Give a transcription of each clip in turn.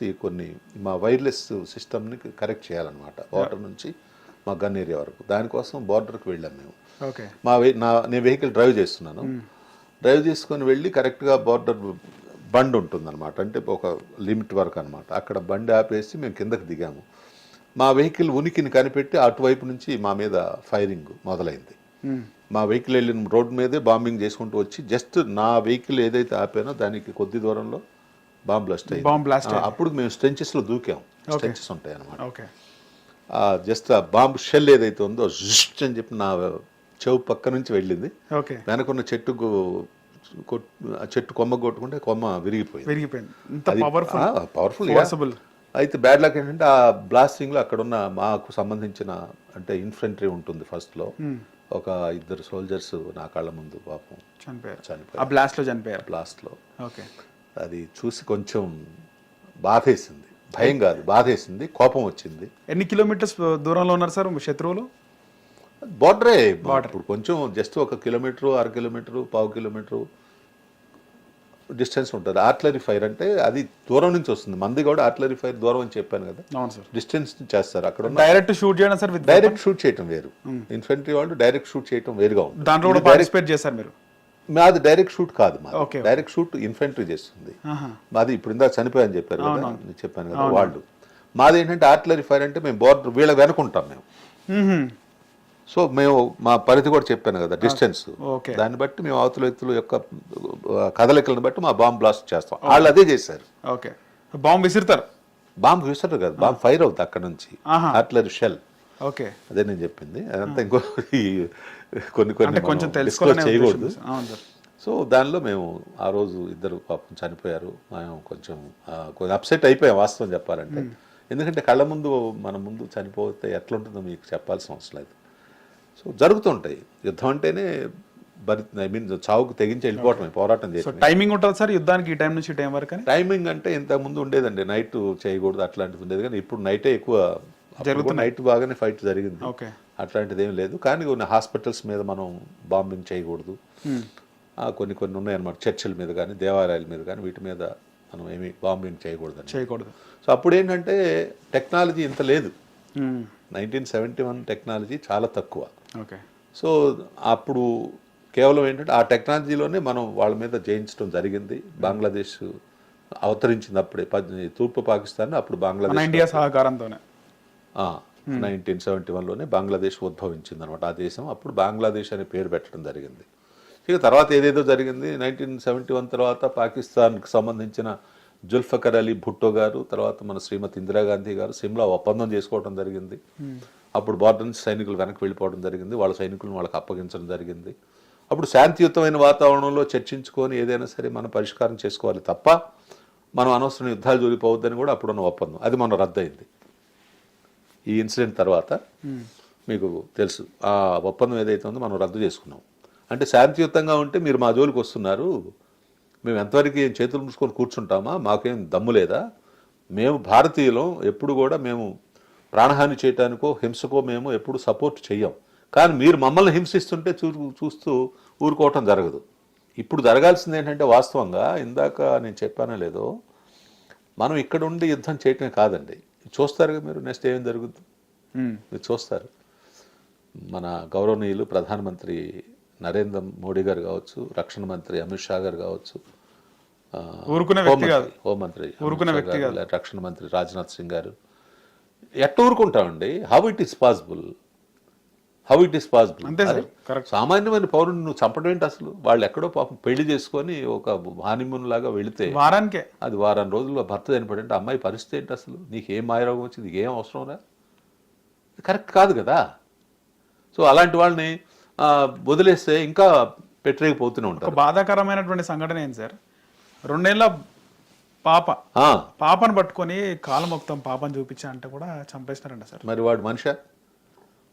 కొన్ని మా వైర్లెస్ సిస్టమ్ని కరెక్ట్ చేయాలన్నమాట. వాటర్ నుంచి మా గన్ ఏరియా వరకు. దానికోసం బార్డర్కి వెళ్ళాం మేము. ఓకే. మా నా నేను వెహికల్ డ్రైవ్ చేస్తున్నాను. డ్రైవ్ చేసుకొని వెళ్ళి కరెక్ట్గా బార్డర్ బండ్ ఉంటుందన్నమాట. అంటే ఒక లిమిట్ వరకు అనమాట అక్కడ బండి ఆపేసి మేము కిందకి దిగాము. మా వెహికల్ ఉనికిని కనిపెట్టి అటువైపు నుంచి మా మీద ఫైరింగ్ మొదలైంది. మా వెహికల్ వెళ్ళిన రోడ్ మీదే బాంబింగ్ చేసుకుంటూ వచ్చి జస్ట్ నా వెహికల్ ఏదైతే ఆపానో దానికి కొద్ది దూరంలో బాంబ్ బ్లాస్ట్ అయింది బాంబ్ బ్లాస్ట్ అప్పుడు మేము స్ట్రెంచెస్లో దూకాం. స్ట్రెంచెస్ ఉంటాయి అనమాట ఓకే. జస్ట్ ఆ బాంబ్ షెల్ ఏదైతే ఉందో జస్ట్ అని చెప్పి నా చెవు పక్క నుంచి వెళ్ళింది. ఓకే. వెనకున్న చెట్టుకు ఆ చెట్టు కొమ్మ కొట్టుకుంటే కొమ్మ విరిగిపోయింది. పవర్ఫుల్ పవర్ఫుల్ అయితే బ్యాడ్ లక్ ఏంటంటే ఆ బ్లాస్టింగ్లో అక్కడ ఉన్న మాకు సంబంధించిన అంటే ఇన్ఫెంట్రీ ఉంటుంది ఫస్ట్లో. ఒక ఇద్దరు సోల్జర్స్ నా కళ్ళ ముందు పాపం చనిపోయారు. చనిపోయారు. ఆ బ్లాస్ట్లో చనిపోయారు. బ్లాస్ట్లో. ఓకే. అది చూసి కొంచెం బాధేసింది. భయం కాదు బాధేసింది కోపం వచ్చింది. ఎన్ని కిలోమీటర్స్ దూరంలో ఉన్నారు సార్ శత్రువులు? బార్డరే ఇప్పుడు కొంచెం జస్ట్ ఒక కిలోమీటరు అర కిలోమీటరు పావు కిలోమీటరు డిస్టెన్స్ ఉంటుంది. ఆర్టిలరీ ఫైర్ అంటే అది దూరం నుంచి వస్తుంది. మంది కూడా ఆర్టిలరీ ఫైర్ దూరం అని చెప్పాను కదా. అవును సార్. డిస్టెన్స్ చేస్తారు. అక్కడ డైరెక్ట్ షూట్ చేయడం సార్ డైరెక్ట్ షూట్ చేయటం వేరు. ఇన్ఫెంట్రీ వాళ్ళు డైరెక్ట్ షూట్ చేయటం వేరుగా ఉంటుంది. దాంట్లో కూడా పార్టిసిపేట్ చేశారు మీరు? మాది డైరెక్ట్ షూట్ కాదు మాది. డైరెక్ట్ షూట్ ఇన్ఫెంట్రీ చేస్తుంది. మాది ఇప్పుడు ఇందాక చనిపోయాని చెప్పారు కదా నేను చెప్పాను కదా వాళ్ళు. మాది ఏంటంటే ఆర్టిలరీ ఫైర్ అంటే మేము బోర్డర్ వీళ్ళ వెనుకుంటాం మేము. సో మేము మా పరిధి కూడా చెప్పాను కదా డిస్టెన్స్ దాన్ని బట్టి మేము అవతల వ్యక్తుల యొక్క కదలికలను బట్టి మా బాంబ్ బ్లాస్ట్ చేస్తాం. వాళ్ళు అదే చేశారు. ఓకే. బాంబు విసిరుతారు. బాంబ్ విసరు కదా బాంబ్ ఫైర్ అవుతుంది అక్కడ నుంచి. Artillery shell okay. అదే నేను చెప్పింది. అదంతా ఇంకో కొన్ని కొన్ని కొంచెం disclose చేయకూడదు. సో దానిలో మేము ఆ రోజు ఇద్దరు పాపం చనిపోయారు. మేము కొంచెం కొంచెం అప్సెట్ అయిపోయాం వాస్తవం చెప్పాలంటే. ఎందుకంటే కళ్ళ ముందు మన ముందు చనిపోతే ఎట్లుంటుందో మీకు చెప్పాల్సిన అవసరం లేదు. సో జరుగుతుంటాయి. యుద్ధం అంటేనే బరి ఐ మీన్ చావుకు తెగించి వెళ్ళిపోవటమే పోరాటం చేసి టైమింగ్ ఉంటుంది సార్ యుద్ధానికి ఈ టైం నుంచి ఈ టైం వరకు టైమింగ్ అంటే ఇంతకు ముందు ఉండేదండి. నైట్ చేయకూడదు అట్లాంటిది ఉండేది కానీ ఇప్పుడు నైటే ఎక్కువ నైట్ బాగానే ఫైట్ జరిగింది. ఓకే. అట్లాంటిది ఏం లేదు. కానీ కొన్ని హాస్పిటల్స్ మీద మనం బాంబింగ్ చేయకూడదు. ఆ, కొన్ని కొన్ని ఉన్నాయన్నమాట. చర్చిల మీద కానీ దేవాలయాల మీద కానీ వీటి మీద మనం ఏమి బాంబింగ్ చేయకూడదని. చేయకూడదు. సో అప్పుడు ఏంటంటే టెక్నాలజీ ఇంత లేదు. నైన్టీన్ సెవెంటీ వన్ టెక్నాలజీ చాలా తక్కువ. ఓకే. సో అప్పుడు కేవలం ఏంటంటే ఆ టెక్నాలజీలోనే మనం వాళ్ళ మీద జయించడం జరిగింది. బంగ్లాదేశ్ అవతరించింది అప్పుడే తూర్పు పాకిస్తాన్ అప్పుడు బంగ్లాదేశ్ ఇండియా సహకారంతోనే. నైన్టీన్ సెవెంటీ వన్లోనే బంగ్లాదేశ్ ఉద్భవించింది అనమాట ఆ దేశం అప్పుడు బంగ్లాదేశ్ అనే పేరు పెట్టడం జరిగింది. ఇక తర్వాత ఏదేదో జరిగింది. నైన్టీన్ సెవెంటీ వన్ తర్వాత పాకిస్తాన్కి సంబంధించిన జుల్ఫకర్ అలీ భుట్టో గారు తర్వాత మన శ్రీమతి ఇందిరాగాంధీ గారు సిమ్లా ఒప్పందం చేసుకోవడం జరిగింది. అప్పుడు బార్డర్ నుంచి సైనికులు వెనక్కి వెళ్ళిపోవడం జరిగింది. వాళ్ళ సైనికులను వాళ్ళకి అప్పగించడం జరిగింది. అప్పుడు శాంతియుతమైన వాతావరణంలో చర్చించుకొని ఏదైనా సరే మనం పరిష్కారం చేసుకోవాలి తప్ప మనం అనవసరం యుద్ధాలు జోలిపోవద్దని కూడా అప్పుడున్న ఒప్పందం. అది మన రద్దయింది. ఈ ఇన్సిడెంట్ తర్వాత మీకు తెలుసు. ఆ ఒప్పందం ఏదైతే ఉందో మనం రద్దు చేసుకున్నాం. అంటే శాంతియుతంగా ఉంటే మీరు మా జోలికి వస్తున్నారు. మేము ఎంతవరకు ఏం చేతులు మూసుకొని కూర్చుంటామా? మాకేం దమ్ము లేదా? మేము భారతీయులం ఎప్పుడు కూడా మేము ప్రాణహాని చేయటానికో హింసకో మేము ఎప్పుడు సపోర్ట్ చెయ్యం. కానీ మీరు మమ్మల్ని హింసిస్తుంటే చూ చూస్తూ ఊరుకోవటం జరగదు. ఇప్పుడు జరగాల్సింది ఏంటంటే వాస్తవంగా ఇందాక నేను చెప్పానో లేదో మనం ఇక్కడ ఉండి యుద్ధం చేయటమే కాదండి. చూస్తారుగా మీరు నెక్స్ట్ ఏం జరుగుద్ది. మీరు చూస్తారు. మన గౌరవనీయులు ప్రధానమంత్రి నరేంద్ర మోడీ గారు కావచ్చు రక్షణ మంత్రి అమిత్ షా గారు కావచ్చు హోంమంత్రి రక్షణ మంత్రి రాజ్నాథ్ సింగ్ గారు. ఎట్ట ఊరుకుంటామండి? How it is possible how it is possible అంతే సామాన్యమైన పౌరుని నువ్వు చంపడం ఏంటి అసలు? వాళ్ళు ఎక్కడో పాపం పెళ్ళి చేసుకొని ఒక హానిమూన్ లాగా వెళితే వారానికే. అది వారం రోజుల్లో భర్త చనిపోయింటే అమ్మాయి పరిస్థితి ఏంటి అసలు? నీకు ఏం మాయరోగం వచ్చింది? ఏం అవసరం రా? కరెక్ట్ కాదు కదా? సో అలాంటి వాళ్ళని వదిలేస్తే ఇంకా పెట్టరేగిపోతూనే ఒక ఉంటారు బాధాకరమైనటువంటి సంఘటన ఏంటి సార్? రెండేళ్ళ పాప. పాపను పట్టుకొని కాలు మొత్తం పాపను చూపించా అంటే కూడా చంపేసినారంట సార్. మరి వాడు మనిషి?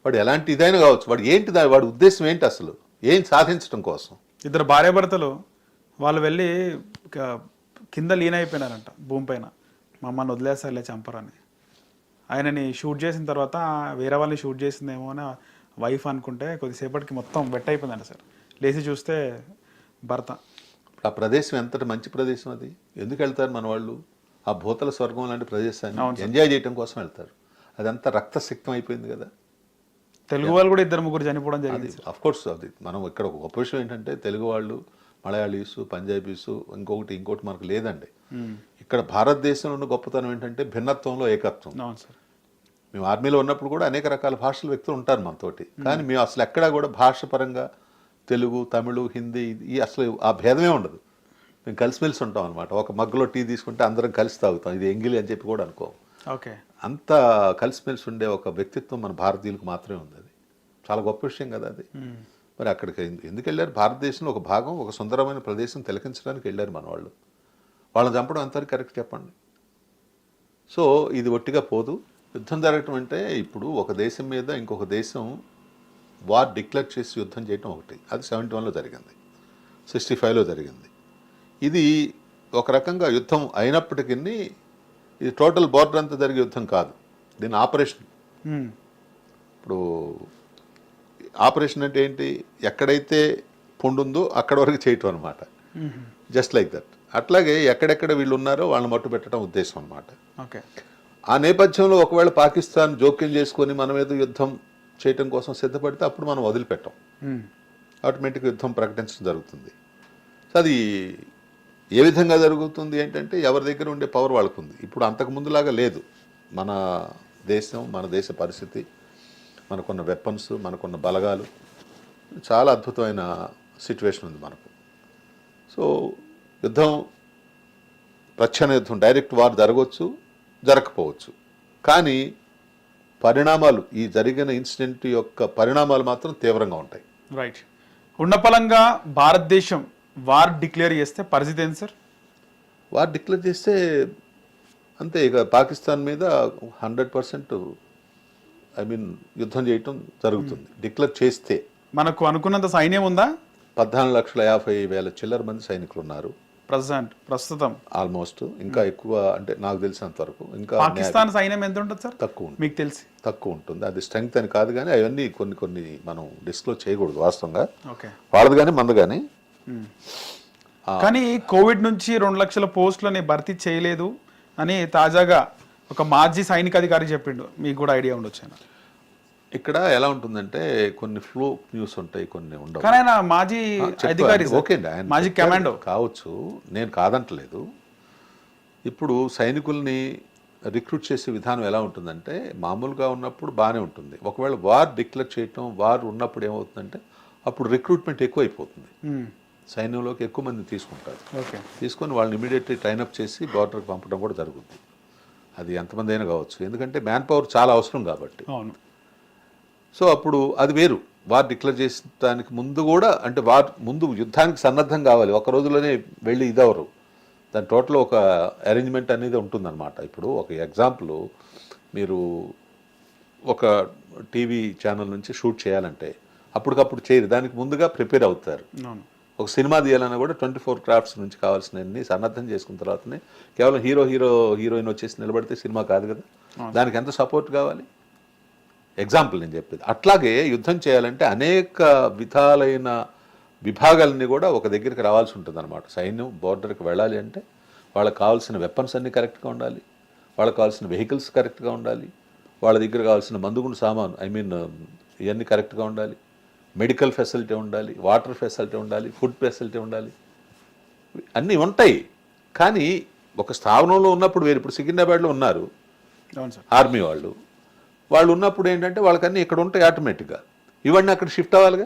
వాడు ఎలాంటి ఇదైనా కావచ్చు. వాడు ఏంటి దా- వాడి ఉద్దేశం ఏంటి అసలు? ఏం సాధించడం కోసం? ఇద్దరు భార్యాభర్తలు వాళ్ళు వెళ్ళి కింద లీన్ అయిపోయినారంట భూమి పైన. మమ్మల్ని వదిలేస్తారులే చంపరని. ఆయనని షూట్ చేసిన తర్వాత వేరే వాళ్ళని షూట్ చేసిందేమో అని వైఫ్ అనుకుంటే కొద్దిసేపటికి మొత్తం వెట్ అయిపోయిందంట సార్. లేచి చూస్తే భర్త. ఆ ప్రదేశం ఎంతటి మంచి ప్రదేశం అది? ఎందుకు వెళ్తారు మన వాళ్ళు? ఆ భూతల స్వర్గం లాంటి ప్రదేశాన్ని ఎంజాయ్ చేయడం కోసం వెళ్తారు. అదంతా రక్తసిక్తం అయిపోయింది కదా. తెలుగు వాళ్ళు కూడా ఇద్దరు ముగ్గురు చనిపోవడం జరిగింది. అఫ్ కోర్స్ అది మనం ఇక్కడ ఒక గొప్ప విషయం ఏంటంటే తెలుగు వాళ్ళు మలయాళీస్ పంజాబీస్ ఇంకొకటి ఇంకోటి మనకు లేదండి. ఇక్కడ భారతదేశంలో ఉన్న గొప్పతనం ఏంటంటే భిన్నత్వంలో ఏకత్వం. అవును సార్. మేము ఆర్మీలో ఉన్నప్పుడు కూడా అనేక రకాల భాషల వ్యక్తులు ఉంటారు మనతోటి. కానీ మేము అసలు ఎక్కడా కూడా భాష పరంగా తెలుగు తమిళు హిందీ ఈ అసలు ఆ భేదమే ఉండదు. మేము కలిసిమెలిసి ఉంటాం అనమాట ఒక మగ్గులో టీ తీసుకుంటే అందరం కలిసి తాగుతాం. ఇది ఎంగిలి అని చెప్పి కూడా అనుకో ఓకే. అంత కలిసిమెలిసి ఉండే ఒక వ్యక్తిత్వం మన భారతీయులకు మాత్రమే ఉంది అది. చాలా గొప్ప విషయం కదా అది. మరి అక్కడికి ఎందు- ఎందుకు వెళ్ళారు? భారతదేశంలో ఒక భాగం ఒక సుందరమైన ప్రదేశం తిలకించడానికి వెళ్ళారు మన వాళ్ళు వాళ్ళని చంపడం ఎంతవరకు కరెక్ట్ చెప్పండి? సో ఇది ఒట్టిగా పోదు. యుద్ధం జరగటం అంటే ఇప్పుడు ఒక దేశం మీద ఇంకొక దేశం వార్ డిక్లేర్ చేసి యుద్ధం చేయటం ఒకటి. అది సెవెంటీ వన్లో జరిగింది. సిక్స్టీ ఫైవ్లో జరిగింది. ఇది ఒక రకంగా యుద్ధం అయినప్పటికీ ఇది టోటల్ బార్డర్ అంతా జరిగే యుద్ధం కాదు. దీని ఆపరేషన్. ఇప్పుడు ఆపరేషన్ అంటే ఏంటి? ఎక్కడైతే పుండు ఉందో అక్కడ వరకు చేయటం అనమాట జస్ట్ లైక్ దట్. అట్లాగే ఎక్కడెక్కడ వీళ్ళు ఉన్నారో వాళ్ళని మట్టు పెట్టడం ఉద్దేశం అనమాట ఓకే. ఆ నేపథ్యంలో ఒకవేళ పాకిస్తాన్ జోక్యం చేసుకొని మన మీద యుద్ధం చేయటం కోసం సిద్ధపడితే అప్పుడు మనం వదిలిపెట్టాం. ఆటోమేటిక్ యుద్ధం ప్రకటించడం జరుగుతుంది. సో అది ఏ విధంగా జరుగుతుంది ఏంటంటే ఎవరి దగ్గర ఉండే పవర్ వాళ్ళకు ఉంది ఇప్పుడు అంతకుముందులాగా లేదు. మన దేశం మన దేశ పరిస్థితి మనకున్న వెపన్స్ మనకున్న బలగాలు చాలా అద్భుతమైన సిచ్యువేషన్ ఉంది మనకు. సో యుద్ధం ప్రచ్ఛన్న యుద్ధం డైరెక్ట్ వార్ జరగవచ్చు జరగకపోవచ్చు. కానీ పరిణామాలు ఈ జరిగిన ఇన్సిడెంట్ యొక్క పరిణామాలు మాత్రం తీవ్రంగా ఉంటాయి. రైట్ ఉన్నపలంగా భారతదేశం వార్ డిక్లేర్ చేస్తే పరిస్థితి ఏంటి సార్? వారు డిక్లేర్ చేస్తే అంతే ఇక పాకిస్తాన్ మీద హండ్రెడ్ పర్సెంట్ ఐ మీన్ యుద్ధం చేయటం జరుగుతుంది. డిక్లేర్ చేస్తే. మనకు అనుకున్నంత సైన్యం ఉందా? పద్నాలుగు లక్షల యాభై వేల చిల్లర మంది సైనికులు ఉన్నారు ప్రజెంట్ ప్రస్తుతం. ఆల్మోస్ట్. ఇంకా ఎక్కువ అంటే నాకు తెలిసినంత వరకు ఇంకా పాకిస్తాన్ సైన్యం ఎంత ఉంటుంది సార్? తక్కువ మీకు తెలిసి. తక్కువ ఉంటుంది. అది స్ట్రెంగ్త్ అని కాదు కానీ అవన్నీ కొన్ని కొన్ని మనం డిస్క్లోజ్ చేయకూడదు వాస్తవంగా. ఓకే. వాళ్ళది కానీ మంది కానీ కానీ కోవిడ్ నుంచి రెండు లక్షల పోస్టులని భర్తీ చేయలేదు అని తాజాగా ఒక మాజీ సైనిక అధికారి చెప్పిండు. మీకు కూడా ఐడియా ఉండొచ్చు ఆయన. ఇక్కడ ఎలా ఉంటుందంటే కొన్ని ఫ్లో న్యూస్ ఉంటాయి కొన్ని ఉండవు. కానీ ఆయన మాజీ అధికారి. ఓకే అండి ఆయన మాజీ కమాండో. కావచ్చు నేను కాదంటలేదు. ఇప్పుడు సైనికుల్ని రిక్రూట్ చేసే విధానం ఎలా ఉంటుందంటే మామూలుగా ఉన్నప్పుడు బాగానే ఉంటుంది. ఒకవేళ వార్ డిక్లేర్ చేయటం వార్ ఉన్నప్పుడు ఏమవుతుందంటే అప్పుడు రిక్రూట్మెంట్ ఎక్కువ అయిపోతుంది. సైన్యంలోకి ఎక్కువ మంది తీసుకుంటారు. ఓకే. తీసుకొని వాళ్ళని ఇమీడియట్లీ ట్రైనప్ చేసి బార్డర్కి పంపడం కూడా జరుగుతుంది అది ఎంతమంది అయినా కావచ్చు. ఎందుకంటే మ్యాన్ పవర్ చాలా అవసరం కాబట్టి. అవును. సో అప్పుడు అది వేరు. వార్ డిక్లేర్ చేసడానికి ముందు కూడా అంటే వార్ ముందు యుద్ధానికి సన్నద్ధం కావాలి. ఒక రోజులోనే వెళ్ళి ఇదవరు. దాని టోటల్ ఒక అరేంజ్మెంట్ అనేది ఉంటుందన్నమాట. ఇప్పుడు ఒక ఎగ్జాంపుల్ మీరు ఒక టీవీ ఛానల్ నుంచి షూట్ చేయాలంటే అప్పటికప్పుడు చేయరు. దానికి ముందుగా ప్రిపేర్ అవుతారు. అవును. ఒక సినిమా తీయాలన్నా కూడా ట్వంటీ ఫోర్ క్రాఫ్ట్స్ నుంచి కావాల్సినవన్నీ సన్నద్ధం చేసుకున్న తర్వాతనే కేవలం హీరో హీరో హీరోయిన్ వచ్చేసి నిలబడితే సినిమా కాదు కదా. దానికి ఎంత సపోర్ట్ కావాలి? ఎగ్జాంపుల్ నేను చెప్పేది. అట్లాగే యుద్ధం చేయాలంటే అనేక విధాలైన విభాగాలన్నీ కూడా ఒక దగ్గరికి రావాల్సి ఉంటుంది అనమాట సైన్యం బోర్డర్కి వెళ్ళాలి అంటే వాళ్ళకి కావాల్సిన వెపన్స్ అన్నీ కరెక్ట్గా ఉండాలి. వాళ్ళకి కావాల్సిన వెహికల్స్ కరెక్ట్గా ఉండాలి. వాళ్ళ దగ్గర కావాల్సిన మందుగుండు సామాన్ ఐ మీన్ ఇవన్నీ కరెక్ట్గా ఉండాలి. మెడికల్ ఫెసిలిటీ ఉండాలి వాటర్ ఫెసిలిటీ ఉండాలి ఫుడ్ ఫెసిలిటీ ఉండాలి. అన్నీ ఉంటాయి. కానీ ఒక స్థావరంలో ఉన్నప్పుడు వేరు. ఇప్పుడు సికింద్రాబాద్లో ఉన్నారు ఆర్మీ వాళ్ళు. వాళ్ళు ఉన్నప్పుడు ఏంటంటే వాళ్ళకన్నీ ఇక్కడ ఉంటాయి ఆటోమేటిక్గా. ఇవన్నీ అక్కడ షిఫ్ట్ అవ్వాలిగా.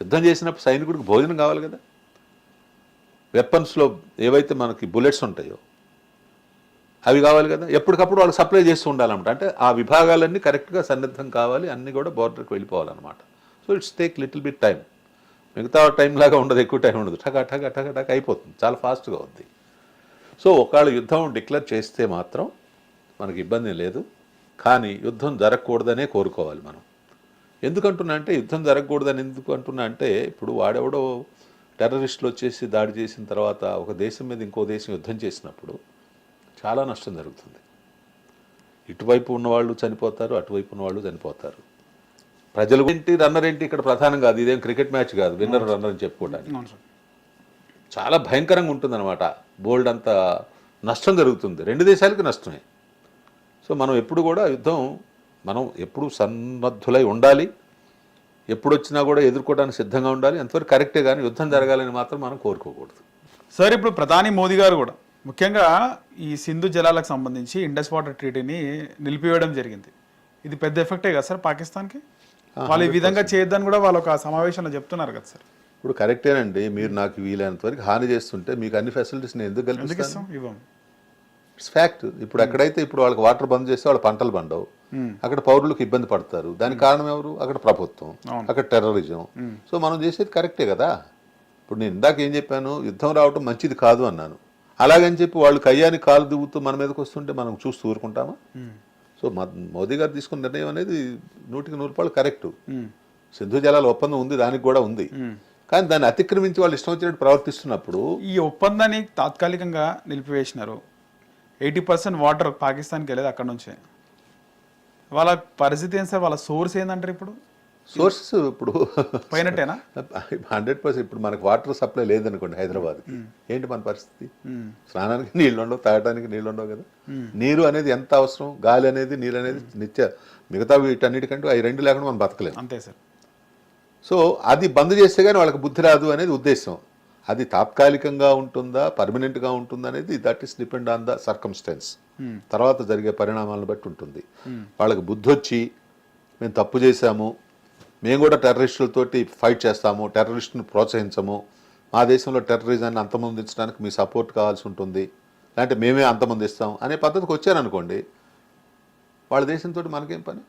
యుద్ధం చేసినప్పుడు సైనికుడికి భోజనం కావాలి కదా. వెపన్స్లో ఏవైతే మనకి బుల్లెట్స్ ఉంటాయో అవి కావాలి కదా. ఎప్పటికప్పుడు వాళ్ళు సప్లై చేస్తూ ఉండాలన్నమాట. అంటే ఆ విభాగాలన్నీ కరెక్ట్గా సన్నిద్ధం కావాలి అన్నీ కూడా బోర్డర్కి వెళ్ళిపోవాలన్నమాట. So it's take little bit time మిగతా టైం లాగా ఉండదు ఎక్కువ టైం ఉండదు. టక టక టక టక అయిపోతుంది. చాలా ఫాస్ట్గా ఉంది సో ఒకవేళ యుద్ధం డిక్లేర్ చేస్తే మాత్రం మనకి ఇబ్బంది లేదు. కానీ యుద్ధం జరగకూడదనే కోరుకోవాలి మనం. ఎందుకంటున్నా అంటే యుద్ధం జరగకూడదని ఎందుకు అంటున్నా అంటే ఇప్పుడు వాడెవడో టెర్రరిస్టులు వచ్చేసి దాడి చేసిన తర్వాత ఒక దేశం మీద ఇంకో దేశం యుద్ధం చేసినప్పుడు చాలా నష్టం జరుగుతుంది. ఇటువైపు ఉన్నవాళ్ళు చనిపోతారు అటువైపు ఉన్నవాళ్ళు చనిపోతారు. ప్రజలు ఏంటి? రన్నర్ ఏంటి? ఇక్కడ ప్రధానం కాదు. ఇదేం క్రికెట్ మ్యాచ్ కాదు. విన్నర్ రన్నర్ అని చెప్పుకోవడానికి. చాలా భయంకరంగా ఉంటుందన్నమాట. బోల్డ్ అంత నష్టం జరుగుతుంది. రెండు దేశాలకి నష్టమే. సో మనం ఎప్పుడు కూడా యుద్ధం మనం ఎప్పుడు సన్నద్ధులై ఉండాలి. ఎప్పుడు వచ్చినా కూడా ఎదుర్కోవడానికి సిద్ధంగా ఉండాలి. ఎంతవరకు కరెక్టే కానీ యుద్ధం జరగాలని మాత్రం మనం కోరుకోకూడదు. సార్ ఇప్పుడు ప్రధాని మోదీ గారు కూడా ముఖ్యంగా ఈ సింధు జలాలకు సంబంధించి ఇండస్ వాటర్ ట్రీటీని నిలిపివేయడం జరిగింది. ఇది పెద్ద ఎఫెక్టే కదా సార్ పాకిస్తాన్కి? వాళ్ళు ఈ విధంగా చేయొద్దని కూడా వాళ్ళు ఒక సమావేశంలో చెప్తున్నారు కదా సార్. ఇప్పుడు కరెక్టేనండి మీరు నాకు వీలైనంత వరకు హాని చేస్తుంటే మీకు అన్ని ఫెసిలిటీస్ నేను ఎందుకు కల్పిస్తాను? ఇవ్వం. ఇట్స్ ఫ్యాక్ట్ ఇప్పుడు ఎక్కడైతే ఇప్పుడు వాళ్ళకి వాటర్ బంద్ చేస్తే వాళ్ళ పంటలు పండవు. అక్కడ పౌరులకు ఇబ్బంది పడతారు. దానికి కారణం ఎవరు? అక్కడ ప్రభుత్వం అక్కడ టెర్రరిజం. సో మనం చేసేది కరెక్టే కదా? ఇప్పుడు నేను ఇందాక ఏం చెప్పాను? యుద్ధం రావటం మంచిది కాదు అన్నాను. అలాగని చెప్పి వాళ్ళు కయ్యాని కాలు దిగుతూ మన మీదకి వస్తుంటే మనం చూస్తూ ఊరుకుంటామా? సో మోదీ గారు తీసుకున్న నిర్ణయం అనేది నూటికి నూరు రూపాయలు కరెక్ట్. సింధు జలాల ఒప్పందం ఉంది దానికి కూడా ఉంది. కానీ దాన్ని అతిక్రమించి వాళ్ళు ఇష్టం వచ్చినట్టు ప్రవర్తిస్తున్నప్పుడు ఈ ఒప్పందాన్ని తాత్కాలికంగా నిలిపివేసినారు. ఎయిటీ పర్సెంట్ వాటర్ పాకిస్తాన్కి వెళ్ళేది అక్కడ నుంచే. వాళ్ళ పరిస్థితి ఏంటి సార్? వాళ్ళ సోర్స్ ఏందంటారు ఇప్పుడు? సోర్సెస్ ఇప్పుడు పోయినట్టేనా? హండ్రెడ్ పర్సెంట్ ఇప్పుడు మనకు వాటర్ సప్లై లేదనుకోండి హైదరాబాద్కి. ఏంటి మన పరిస్థితి? స్నానానికి నీళ్ళు ఉండవు తాగడానికి నీళ్ళు ఉండవు కదా. నీరు అనేది ఎంత అవసరం? గాలి అనేది నీరు అనేది నిత్య మిగతా వీటన్నిటికంటే అవి రెండు లేకుండా మనం బతకలేము. అంతే సార్. సో అది బంద్ చేస్తే కానీ వాళ్ళకి బుద్ధి రాదు అనేది ఉద్దేశం. అది తాత్కాలికంగా ఉంటుందా పర్మనెంట్గా ఉంటుందా అనేది that is depend on the circumstance తర్వాత జరిగే పరిణామాలను బట్టి ఉంటుంది. వాళ్ళకి బుద్ధి వచ్చి మేము తప్పు చేశాము మేము కూడా టెర్రరిస్టులతోటి ఫైట్ చేస్తాము టెర్రరిస్టుని ప్రోత్సహించము. మా దేశంలో టెర్రరిజాన్ని అంతమొందించడానికి మీ సపోర్ట్ కావాల్సి ఉంటుంది. లేదంటే మేమే అంతమొందిస్తాం అనే పద్ధతికి వచ్చారనుకోండి వాళ్ళ దేశంతో మనకేం పని?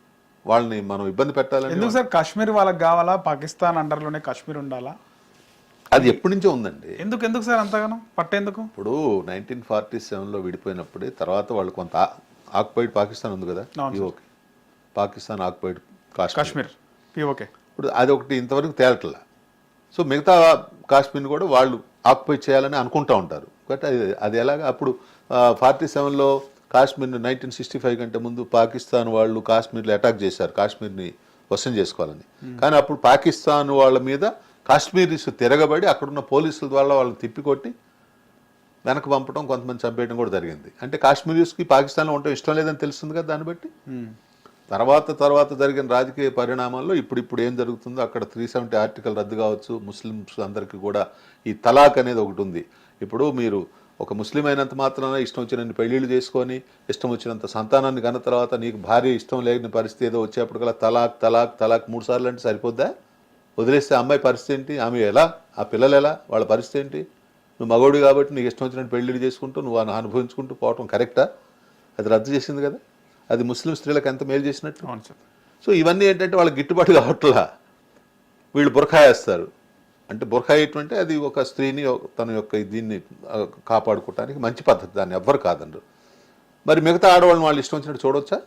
వాళ్ళని మనం ఇబ్బంది పెట్టాలని ఎందుకు సార్? కాశ్మీర్ వాళ్ళకి కావాలా? పాకిస్తాన్ అండర్లోనే కాశ్మీర్ ఉండాలా? అది ఎప్పటి నుంచో ఉందండి. ఎందుకు? ఎందుకు సార్ అంతగానో? పట్టేందుకు ఇప్పుడు నైన్టీన్ ఫార్టీ సెవెన్లో విడిపోయినప్పుడే తర్వాత వాళ్ళు కొంత ఆక్యుపైడ్ పాకిస్తాన్ ఉంది కదా? Okay. Pakistan occupied Kashmir. Kashmir okay. ఇప్పుడు అది ఒకటి ఇంతవరకు తేలట్లా సో మిగతా కాశ్మీర్ని కూడా వాళ్ళు ఆక్యుపై చేయాలని అనుకుంటా ఉంటారు. బట్ అది అది ఎలాగా? అప్పుడు ఫార్టీ సెవెన్లో కాశ్మీర్ని నైన్టీన్ సిక్స్టీ ఫైవ్ కంటే ముందు పాకిస్తాన్ వాళ్ళు కాశ్మీర్లో అటాక్ చేశారు కాశ్మీర్ని వశం చేసుకోవాలని. కానీ అప్పుడు పాకిస్తాన్ వాళ్ళ మీద కాశ్మీరీస్ తిరగబడి అక్కడున్న పోలీసుల ద్వారా వాళ్ళని తిప్పికొట్టి వెనక్కి పంపడం కొంతమంది చంపేయడం కూడా జరిగింది. అంటే కాశ్మీరీస్కి పాకిస్తాన్లో ఉండటం ఇష్టం లేదని తెలుస్తుంది కదా దాన్ని బట్టి? తర్వాత తర్వాత జరిగిన రాజకీయ పరిణామాల్లో ఇప్పుడు ఇప్పుడు ఏం జరుగుతుందో అక్కడ త్రీ సెవెంటీ ఆర్టికల్ రద్దు కావచ్చు. ముస్లిమ్స్ అందరికీ కూడా ఈ తలాక్ అనేది ఒకటి ఉంది. ఇప్పుడు మీరు ఒక ముస్లిం అయినంత మాత్రాన ఇష్టం వచ్చినన్ని పెళ్ళిళ్ళు చేసుకొని ఇష్టం వచ్చినంత సంతానాన్ని కన్న తర్వాత నీకు భార్య ఇష్టం లేని పరిస్థితి ఏదో వచ్చేప్పటికల్లా తలాక్ తలాక్ తలాక్ మూడు సార్లు అంటే సరిపోద్దా? వదిలేస్తే అమ్మాయి పరిస్థితి ఏంటి? ఆమె ఎలా? ఆ పిల్లలు ఎలా? వాళ్ళ పరిస్థితి ఏంటి? నువ్వు మగోడు కాబట్టి నీకు ఇష్టం వచ్చినట్టు పెళ్ళిళ్ళు చేసుకుంటూ నువ్వు అనుభవించుకుంటూ పోవటం కరెక్టా? అది రద్దు చేసింది కదా. అది ముస్లిం స్త్రీలకు ఎంత మేలు చేసినట్టు? అవును సార్. సో ఇవన్నీ ఏంటంటే వాళ్ళకి గిట్టుబాటు కావట్లా? వీళ్ళు బురఖా వేస్తారు. అంటే బురఖా అంటే అది ఒక స్త్రీని తన యొక్క దీన్ని కాపాడుకోవటానికి మంచి పద్ధతి. దాన్ని ఎవ్వరు కాదండ్రు. మరి మిగతా ఆడవాళ్ళని వాళ్ళు ఇష్టం వచ్చినట్టు చూడొచ్చా?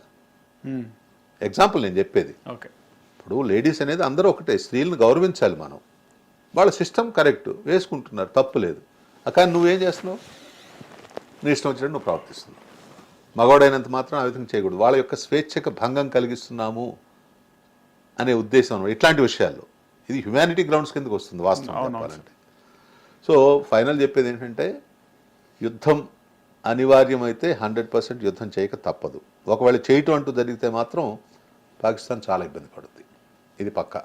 ఎగ్జాంపుల్ నేను చెప్పేది. ఓకే. ఇప్పుడు లేడీస్ అనేది అందరూ ఒకటే. స్త్రీలను గౌరవించాలి మనం. వాళ్ళ సిస్టమ్ కరెక్ట్ వేసుకుంటున్నారు. తప్పు లేదు. కానీ నువ్వేం చేస్తున్నావు? నీ ఇష్టం వచ్చినట్టు నువ్వు ప్రవర్తిస్తున్నావు. మగవాడైనంత మాత్రం ఆ విధంగా చేయకూడదు. వాళ్ళ యొక్క స్వేచ్ఛకు భంగం కలిగిస్తున్నాము అనే ఉద్దేశం ఇట్లాంటి విషయాల్లో ఇది హ్యుమానిటీ గ్రౌండ్స్ కిందకి వస్తుంది వాస్తవం చెప్పాలంటే. సో ఫైనల్ చెప్పేది ఏంటంటే యుద్ధం అనివార్యమైతే హండ్రెడ్ పర్సెంట్ యుద్ధం చేయక తప్పదు. ఒకవేళ చేయటం అంటూ జరిగితే మాత్రం పాకిస్తాన్ చాలా ఇబ్బంది పడుతుంది ఇది పక్కా.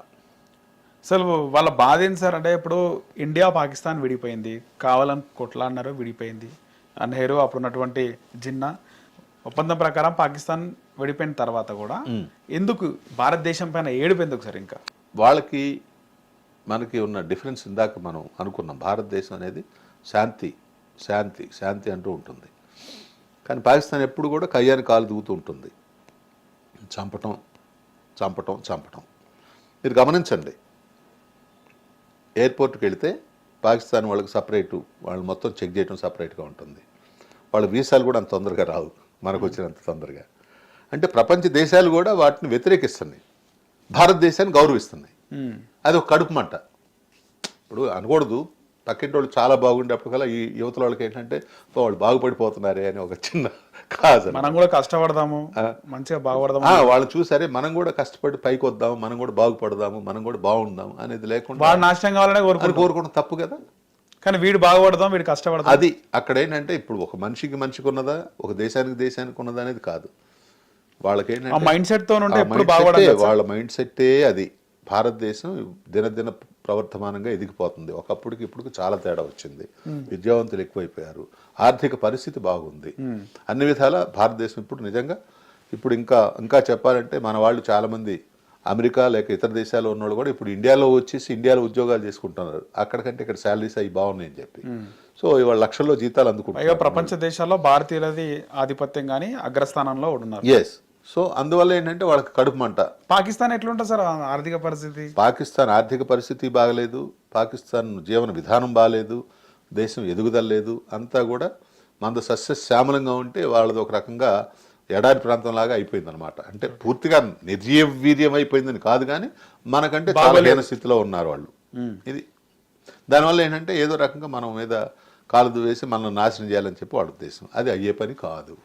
అసలు వాళ్ళ బాధ ఏంటి సార్? అంటే ఇప్పుడు ఇండియా పాకిస్తాన్ విడిపోయింది. కావాలని కొట్లాడినారు విడిపోయింది. నెహ్రూ అప్పుడు ఉన్నటువంటి జిన్నా ఒప్పందం ప్రకారం పాకిస్తాన్ విడిపోయిన తర్వాత కూడా ఎందుకు భారతదేశం పైన ఏడుపు ఎందుకు సార్ ఇంకా? వాళ్ళకి మనకి ఉన్న డిఫరెన్స్ ఇందాక మనం అనుకున్నాం. భారతదేశం అనేది శాంతి శాంతి శాంతి అంటూ ఉంటుంది. కానీ పాకిస్తాన్ ఎప్పుడు కూడా కయ్యాని కాలు దిగుతూ ఉంటుంది. చంపటం చంపటం చంపటం. మీరు గమనించండి. ఎయిర్పోర్ట్కి వెళితే పాకిస్తాన్ వాళ్ళకి సపరేటు వాళ్ళు మొత్తం చెక్ చేయడం సపరేట్గా ఉంటుంది. వాళ్ళ వీసాలు కూడా అంత తొందరగా రావు. మనకు వచ్చినంత తొందరగా. అంటే ప్రపంచ దేశాలు కూడా వాటిని వ్యతిరేకిస్తున్నాయి. భారతదేశాన్ని గౌరవిస్తున్నాయి. అది ఒక కడుపు మంట. ఇప్పుడు అనకూడదు. పక్కింటి వాళ్ళు చాలా బాగుండేప్పటికల్లా ఈ యువతల వాళ్ళకి ఏంటంటే "ఓ, వాళ్ళు బాగుపడిపోతున్నారే అని ఒక చిన్న కాదు మనం కూడా కష్టపడదాము. మంచిగా బాగుపడదాము. వాళ్ళు చూసారే మనం కూడా కష్టపడి పైకి వద్దాము మనం కూడా బాగుపడదాము మనం కూడా బాగుందాము అనేది లేకుండా వాడు నాశనం కావాలనే కోరుకోవడం తప్పు కదా. కానీ వీడు బాగుపడదాం వీడు కష్టపడదాం. అది అక్కడ ఏంటంటే ఇప్పుడు ఒక మనిషికి మనిషికి ఉన్నదా ఒక దేశానికి దేశానికి ఉన్నదా అనేది కాదు. వాళ్ళకి మైండ్ సెట్తో వాళ్ళ మైండ్ సెట్టే అది. భారతదేశం దినదిన ప్రవర్తమానంగా ఎదిగిపోతుంది. ఒకప్పటికి ఇప్పుడు చాలా తేడా వచ్చింది. విద్యావంతులు ఎక్కువైపోయారు. ఆర్థిక పరిస్థితి బాగుంది. అన్ని విధాల భారతదేశం ఇప్పుడు నిజంగా ఇప్పుడు ఇంకా ఇంకా చెప్పాలంటే మన వాళ్ళు చాలా మంది అమెరికా లేక ఇతర దేశాల్లో ఉన్నవాళ్ళు కూడా ఇప్పుడు ఇండియాలో వచ్చేసి ఇండియాలో ఉద్యోగాలు చేసుకుంటున్నారు. అక్కడికంటే ఇక్కడ శాలరీస్ అవి బాగున్నాయి అని చెప్పి సో ఇవాళ లక్షల్లో జీతాలు పైగా అందుకుంటున్నారు ప్రపంచ దేశాల్లో భారతీయులది ఆధిపత్యం కానీ అగ్రస్థానంలో ఉన్నారు. ఎస్ సో అందువల్ల ఏంటంటే వాళ్ళకి కడుపు మంట. పాకిస్తాన్ ఎట్లుంటుంది సార్ ఆర్థిక పరిస్థితి? పాకిస్తాన్ ఆర్థిక పరిస్థితి బాగలేదు. పాకిస్తాన్ జీవన విధానం బాగలేదు దేశం ఎదుగుదల లేదు. అంతా కూడా మంద సస్యశ్యామలంగా ఉంటే వాళ్ళది ఒక రకంగా ఎడారి ప్రాంతంలాగా అయిపోయింది అనమాట అంటే పూర్తిగా నిర్జీవీర్యం అయిపోయిందని కాదు కానీ మనకంటే చాలా హీన స్థితిలో ఉన్నారు వాళ్ళు. ఇది దానివల్ల ఏంటంటే ఏదో రకంగా మనం మీద కాలు వేసి మనల్ని నాశనం చేయాలని చెప్పి వాళ్ళ ఉద్దేశం. అది అయ్యే పని కాదు.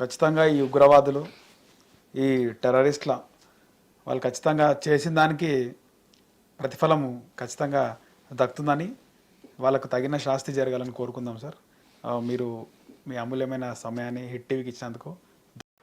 ఖచ్చితంగా ఈ ఉగ్రవాదులు ఈ టెర్రరిస్ట్ల వాళ్ళు ఖచ్చితంగా చేసిన దానికి ప్రతిఫలము ఖచ్చితంగా దక్కుతుందని వాళ్ళకు తగిన శాస్తి జరగాలని కోరుకుందాం సార్. మీరు మీ అమూల్యమైన సమయాన్ని హిట్ టీవీకి ఇచ్చినందుకు